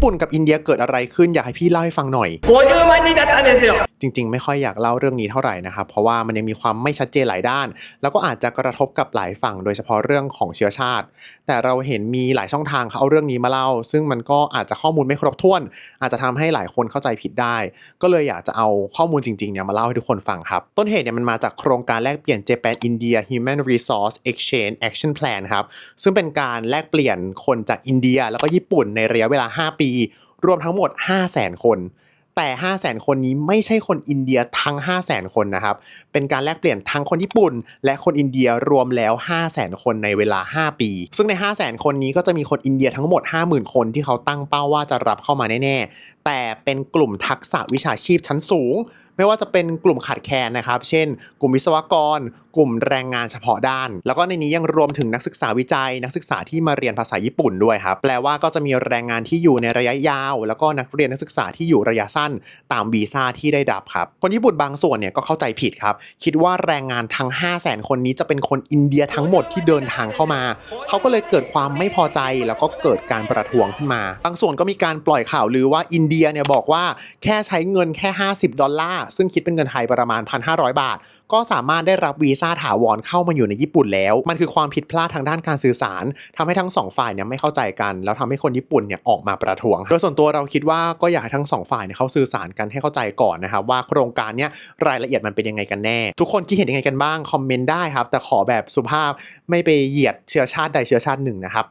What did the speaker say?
ญี่ปุ่นกับอินเดียเกิดอะไรขึ้นอยากให้พี่เล่าให้ฟังหน่อยโอ้ยมันนี่จัดอันเดียวจริง ๆ ไม่ค่อยอยากเล่าเรื่องนี้เท่าไหร่นะครับเพราะว่ามันยังมีความไม่ชัดเจนหลายด้าน แล้วก็อาจจะกระทบกับหลายฝั่งโดยเฉพาะเรื่องของเชื้อชาติ แต่เราเห็นมีหลายช่องทางเขาเอาเรื่องนี้มาเล่า ซึ่งมันก็อาจจะข้อมูลไม่ครบถ้วน อาจจะทำให้หลายคนเข้าใจผิดได้ ก็เลยอยากจะเอาข้อมูลจริงๆเนี่ยมาเล่าให้ทุกคนฟังครับ ต้นเหตุเนี่ยมันมาจากโครงการแลกเปลี่ยน Japan India Human Resource Exchange Action Plan ครับซึ่งเป็นการแลกเปลี่ยนคนจากอินเดีย แล้วก็ญี่ปุ่นในระยะเวลา 5 ปีรวมทั้งหมด 5 0 0 0 0 0คน แต่ 5 0 0 0 0 0คนนี้ไม่ใช่คนอินเดียทั้ง 5 0 0 0 0 0คนนะครับ เป็นการแลกเปลี่ยนทั้งคนญี่ปุ่น และคนอินเดียรวมแล้ว 5 0 0 0 0คนในเวลา 5 ปี ซึ่งใน 5 0 0 0 0 0คนนี้ก็จะมีคนอินเดียทั้งหมด 50,000 คนที่เขาตั้งเป้าว่าจะรับเข้ามาแน่ ๆ แต่เป็นกลุ่มทักษะวิชาชีพชั้นสูง ไม่ว่าจะเป็นกลุ่มขาดแคลนนะครับ เช่น กลุ่มวิศวกร กลุ่มแรงงานเฉพาะด้าน แล้วก็ในนี้ยังรวมถึงนักศึกษาวิจัย นักศึกษาที่มาเรียนภาษาญี่ปุ่นด้วยครับ แปลว่าก็จะมีแรงงานที่อยู่ในระยะยาว แล้วก็นักเรียนนักศึกษาที่อยู่ระยะสั้น ตามวีซ่าที่ได้รับครับ คนญี่ปุ่นบางส่วนเนี่ยก็เข้าใจผิดครับ คิดว่าแรงงานทั้ง 5 0 0 0 0 0คนนี้จะเป็นคนอินเดียทั้งหมดที่เดินทางเข้ามา เขาก็เลยเกิดความไม่พอใจ แล้วก็เกิดการประท้วงขึ้นมา บางส่วนก็มีการปล่อยข่าวลือว่าอินเดียเนี่ยบอกว่าแค่ใช้เงินแค่ 50 ดอลลาร์ซึ่งคิดเป็นเงินไทยประมาณ 1,500 บาท ก็สามารถได้รับวีซ่าถาวรเข้ามาอยู่ในญี่ปุ่นแล้ว มันคือความผิดพลาดทางด้านการสื่อสารทำให้ทั้งสองฝ่ายเนี่ยไม่เข้าใจกัน แล้วทำให้คนญี่ปุ่นเนี่ยออกมาประท้วง โดยส่วนตัวเราคิดว่าก็อยากให้ทั้งสองฝ่ายเนี่ยเขาสื่อสารกันให้เข้าใจก่อนนะครับว่าโครงการเนี่ยรายละเอียดมันเป็นยังไงกันแน่ ทุกคนคิดเห็นยังไงกันบ้างคอมเมนต์ได้ครับแต่ขอแบบสุภาพไม่ไปเหยียดเชื้อชาติใดเชื้อชาติหนึ่งนะครับ